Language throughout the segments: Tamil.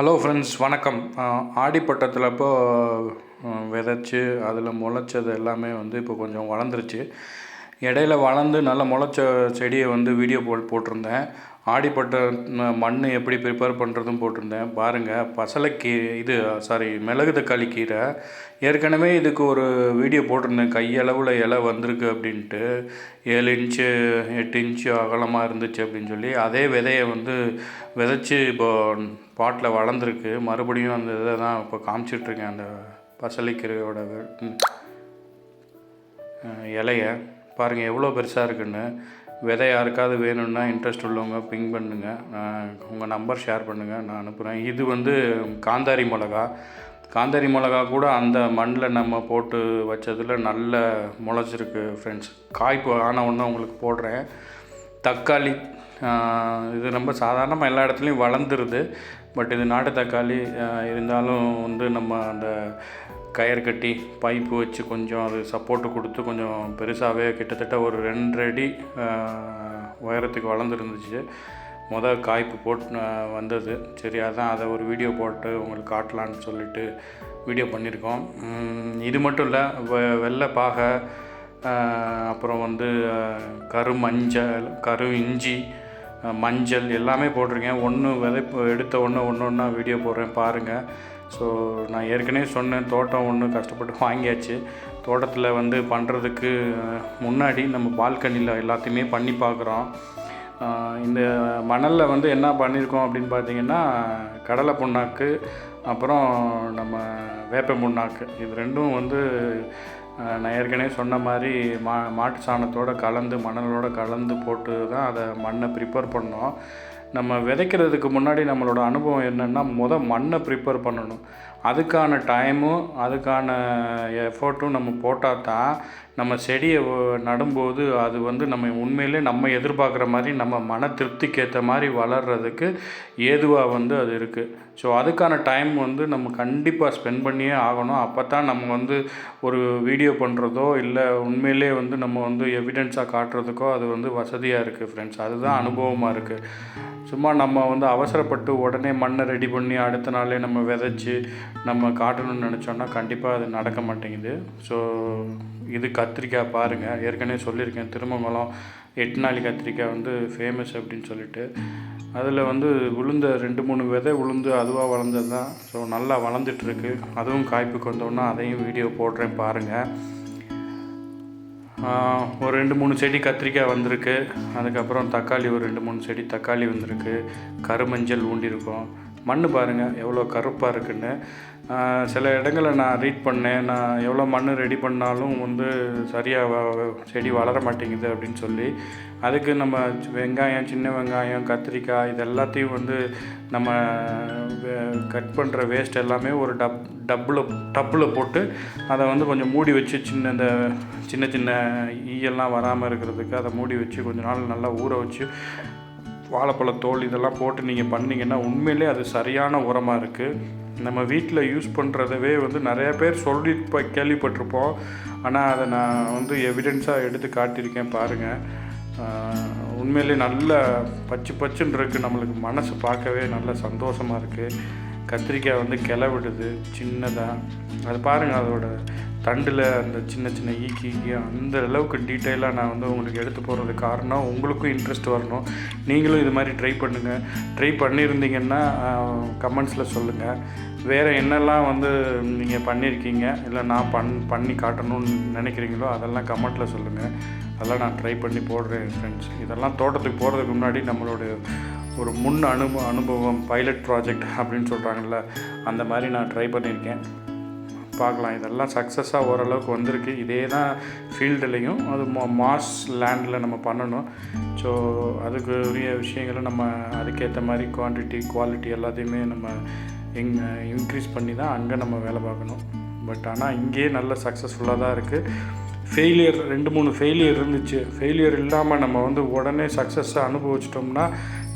ஹலோ ஃப்ரெண்ட்ஸ் வணக்கம். ஆடிப்பட்டத்தில் இப்போ விதைச்சி அதில் முளைச்சது எல்லாமே வந்து இப்போ கொஞ்சம் வளர்ந்துருச்சு. இடையில வளர்ந்து நல்லா முளைச்ச செடியை வந்து வீடியோ போல் போட்டிருந்தேன். ஆடிப்பட்ட மண் எப்படி ப்ரிப்பேர் பண்ணுறதும் போட்டிருந்தேன். பாருங்கள் பசலைக்கீ இது சாரி மிளகு தக்காளி கீரை. ஏற்கனவே இதுக்கு ஒரு வீடியோ போட்டிருந்தேன். கையளவில் இலை வந்திருக்கு அப்படின்ட்டு. ஏழு இன்ச்சு எட்டு இன்ச்சு அகலமாக இருந்துச்சு அப்படின்னு சொல்லி. அதே விதையை வந்து விதைச்சி இப்போ பாட்டில் வளர்ந்துருக்கு. மறுபடியும் அந்த இதை தான் இப்போ காமிச்சிட்ருக்கேன் அந்த பசலைக்கீரையோட இலையை. பாருங்கள் எவ்வளோ பெருசாக இருக்குன்னு. விதை யாருக்காவது வேணும்னா இன்ட்ரெஸ்ட் உள்ளவங்க பிங் பண்ணுங்கள் உங்கள் நம்பர் ஷேர் பண்ணுங்கள் நான் அனுப்புகிறேன் இது வந்து காந்தாரி மிளகா. காந்தாரி மிளகா கூட அந்த மண்ணில் நம்ம போட்டு வச்சதில் நல்ல முளைச்சிருக்கு ஃப்ரெண்ட்ஸ் காய்ப்பு ஆன ஒன்று உங்களுக்கு போடுறேன். தக்காளி இது ரொம்ப சாதாரணமாக எல்லா இடத்துலையும் வளர்ந்துருது. பட் இது நாட்டு தக்காளி இருந்தாலும் வந்து நம்ம அந்த கயர் கட்டி பைப்பு வச்சு கொஞ்சம் அது சப்போர்ட்டு கொடுத்து கொஞ்சம் பெருசாகவே கிட்டத்தட்ட ஒரு ரெண்டு அடி உயரத்துக்கு வளர்ந்துருந்துச்சு. மொதல் காய்ப்பு போட்டு வந்தது. சரி அதான் அதை ஒரு வீடியோ போட்டு உங்களுக்கு காட்டலான்னு சொல்லிட்டு வீடியோ பண்ணியிருக்கோம் இது மட்டும் இல்லை வெ வெள்ளை பாகை அப்புறம் வந்து கரு மஞ்சள் கரு இஞ்சி மஞ்சள் எல்லாமே போட்டிருக்கேன். ஒன்று விதை எடுத்த ஒன்று ஒன்று ஒன்றா வீடியோ போடுறேன். பாருங்கள் ஸோ நான் ஏற்கனவே சொன்னேன் தோட்டம் ஒன்று கஷ்டப்பட்டு வாங்கியாச்சு. தோட்டத்தில் வந்து பண்ணுறதுக்கு முன்னாடி நம்ம பால்கனியில் எல்லாத்தையுமே பண்ணி பார்க்குறோம் இந்த மணலில் வந்து என்ன பண்ணியிருக்கோம் அப்படின்னு பார்த்தீங்கன்னா கடலை புண்ணாக்கு அப்புறம் நம்ம வேப்ப புண்ணாக்கு. இது ரெண்டும் வந்து நான் ஏற்கனவே சொன்ன மாதிரி மா மாட்டு சாணத்தோடு கலந்து மணலோடு கலந்து போட்டு தான் அதை மண்ணை ப்ரிப்பேர் பண்ணோம். நம்ம விதைக்கிறதுக்கு முன்னாடி நம்மளோட அனுபவம் என்னென்னா மொதல் மண்ணை ப்ரிப்பேர் பண்ணணும். அதுக்கான டைமும் அதுக்கான எஃபர்ட்டும் நம்ம போட்டால் தான் நம்ம செடியை நடும்போது அது வந்து நம்ம உண்மையிலே நம்ம எதிர்பார்க்குற மாதிரி நம்ம மன திருப்திக்கு ஏற்ற மாதிரி வளர்கிறதுக்கு ஏதுவாக வந்து அது இருக்குது ஸோ அதுக்கான டைம் வந்து நம்ம கண்டிப்பாக ஸ்பெண்ட் பண்ணியே ஆகணும். அப்போ தான் நம்ம வந்து ஒரு வீடியோ பண்ணுறதோ இல்லை உண்மையிலே வந்து நம்ம வந்து எவிடென்ஸாக காட்டுறதுக்கோ அது வந்து வசதியாக இருக்குது ஃப்ரெண்ட்ஸ் அதுதான் அனுபவமாக இருக்குது சும்மா நம்ம வந்து அவசரப்பட்டு உடனே மண்ணை ரெடி பண்ணி அடுத்த நாளே நம்ம விதைச்சி நம்ம காட்டணும்னு நினச்சோன்னா கண்டிப்பாக அது நடக்க மாட்டேங்குது. ஸோ இது கத்திரிக்காய் பாருங்கள் ஏற்கனவே சொல்லியிருக்கேன். திருமங்கலம் எட்டு நாளி கத்திரிக்காய் வந்து ஃபேமஸ் அப்படின்னு சொல்லிட்டு. அதில் வந்து உளுந்த ரெண்டு மூணு விதை உளுந்து அதுவாக வளர்ந்தது தான் ஸோ நல்லா வளர்ந்துட்டுருக்கு அதுவும் காய்ப்புக்கு வந்தோன்னா அதையும் வீடியோ போடுறேன் பாருங்கள் ஒரு ரெண்டு மூணு செடி கத்திரிக்காய் வந்திருக்கு. அதுக்கப்புறம் தக்காளி ஒரு ரெண்டு மூணு செடி தக்காளி வந்திருக்கு. கருமஞ்சள் ஊண்டியிருக்கோம் மண் பாருங்கள் எவ்வளோ கருப்பாக இருக்குன்னு. சில இடங்களை நான் ரீட் பண்ணேன். நான் எவ்வளோ மண் ரெடி பண்ணாலும் வந்து சரியாக செடி வளர மாட்டேங்குது அப்படின்னு சொல்லி அதுக்கு நம்ம வெங்காயம் சின்ன வெங்காயம் கத்திரிக்காய் இது எல்லாத்தையும் வந்து நம்ம கட் பண்ணுற வேஸ்ட் எல்லாமே ஒரு டப் டப்பில் டப்பில் போட்டு அதை வந்து கொஞ்சம் மூடி வச்சு சின்ன இந்த சின்ன சின்ன ஈயெல்லாம் வராமல் இருக்கிறதுக்கு அதை மூடி வச்சு கொஞ்ச நாள் நல்லா ஊற வச்சு வாழைப்பழ தோல் இதெல்லாம் போட்டு நீங்கள் பண்ணிங்கன்னா உண்மையிலே அது சரியான உரமாக இருக்குது நம்ம வீட்டில் யூஸ் பண்ணுறதவே வந்து நிறைய பேர் சொல்லி இப்போ கேள்விப்பட்டிருப்போம். ஆனால் அதை நான் வந்து எவிடென்ஸாக எடுத்து காட்டியிருக்கேன் பாருங்கள் உண்மையிலே நல்ல பச்சு பச்சுன்னு இருக்குது நம்மளுக்கு மனசு பார்க்கவே நல்ல சந்தோஷமாக இருக்குது கத்திரிக்காய் வந்து கிளை விடுது சின்னதாக அது பாருங்கள் அதோட தண்டில் அந்த சின்ன சின்ன ஈக்கி ஈக்கி அந்த அளவுக்கு டீட்டெயிலாக நான் வந்து உங்களுக்கு எடுத்து போகிறது காரணம் உங்களுக்கும் இன்ட்ரெஸ்ட் வரணும். நீங்களும் இது மாதிரி ட்ரை பண்ணுங்கள் ட்ரை பண்ணியிருந்தீங்கன்னா கமெண்ட்ஸில் சொல்லுங்கள் வேறு என்னெல்லாம் வந்து நீங்கள் பண்ணியிருக்கீங்க இல்லை நான் பண் பண்ணி காட்டணும்னு நினைக்கிறீங்களோ அதெல்லாம் கமெண்ட்டில் சொல்லுங்கள் அதெல்லாம் நான் ட்ரை பண்ணி போடுறேன் ஃப்ரெண்ட்ஸ் இதெல்லாம் தோட்டத்துக்கு போகிறதுக்கு முன்னாடி நம்மளோட ஒரு முன் அனுபவ அனுபவம் பைலட் ப்ராஜெக்ட் அப்படின்னு சொல்கிறாங்கல்ல அந்த மாதிரி நான் ட்ரை பண்ணியிருக்கேன். பார்க்கலாம். இதெல்லாம் சக்ஸஸாக ஓரளவுக்கு வந்திருக்கு. இதே தான் ஃபீல்டுலேயும் அது மாஸ் லேண்டில் நம்ம பண்ணணும். ஸோ அதுக்கு உரிய விஷயங்களை நம்ம அதுக்கேற்ற மாதிரி குவான்டிட்டி குவாலிட்டி எல்லாத்தையுமே நம்ம இங் இன்க்ரீஸ் பண்ணி தான் அங்கே நம்ம வேலை பார்க்கணும். பட் ஆனால் இங்கேயே நல்ல சக்ஸஸ்ஃபுல்லாக தான் இருக்குது ஃபெயிலியர் ரெண்டு மூணு ஃபெயிலியர் இருந்துச்சு. ஃபெயிலியர் இல்லாமல் நம்ம வந்து உடனே சக்ஸஸை அனுபவிச்சிட்டோம்னா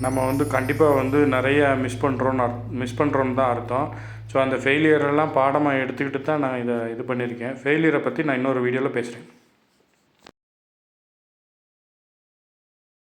நம்ம வந்து கண்டிப்பாக வந்து நிறைய மிஸ் பண்ணுறோன்னு மிஸ் பண்ணுறோன்னு தான் அர்த்தம். ஸோ அந்த ஃபெயிலியரெல்லாம் பாடமாக எடுத்துக்கிட்டு தான் நான் இதை இது பண்ணியிருக்கேன். ஃபெயிலியரை பற்றி நான் இன்னொரு வீடியோவில் பேசுகிறேன்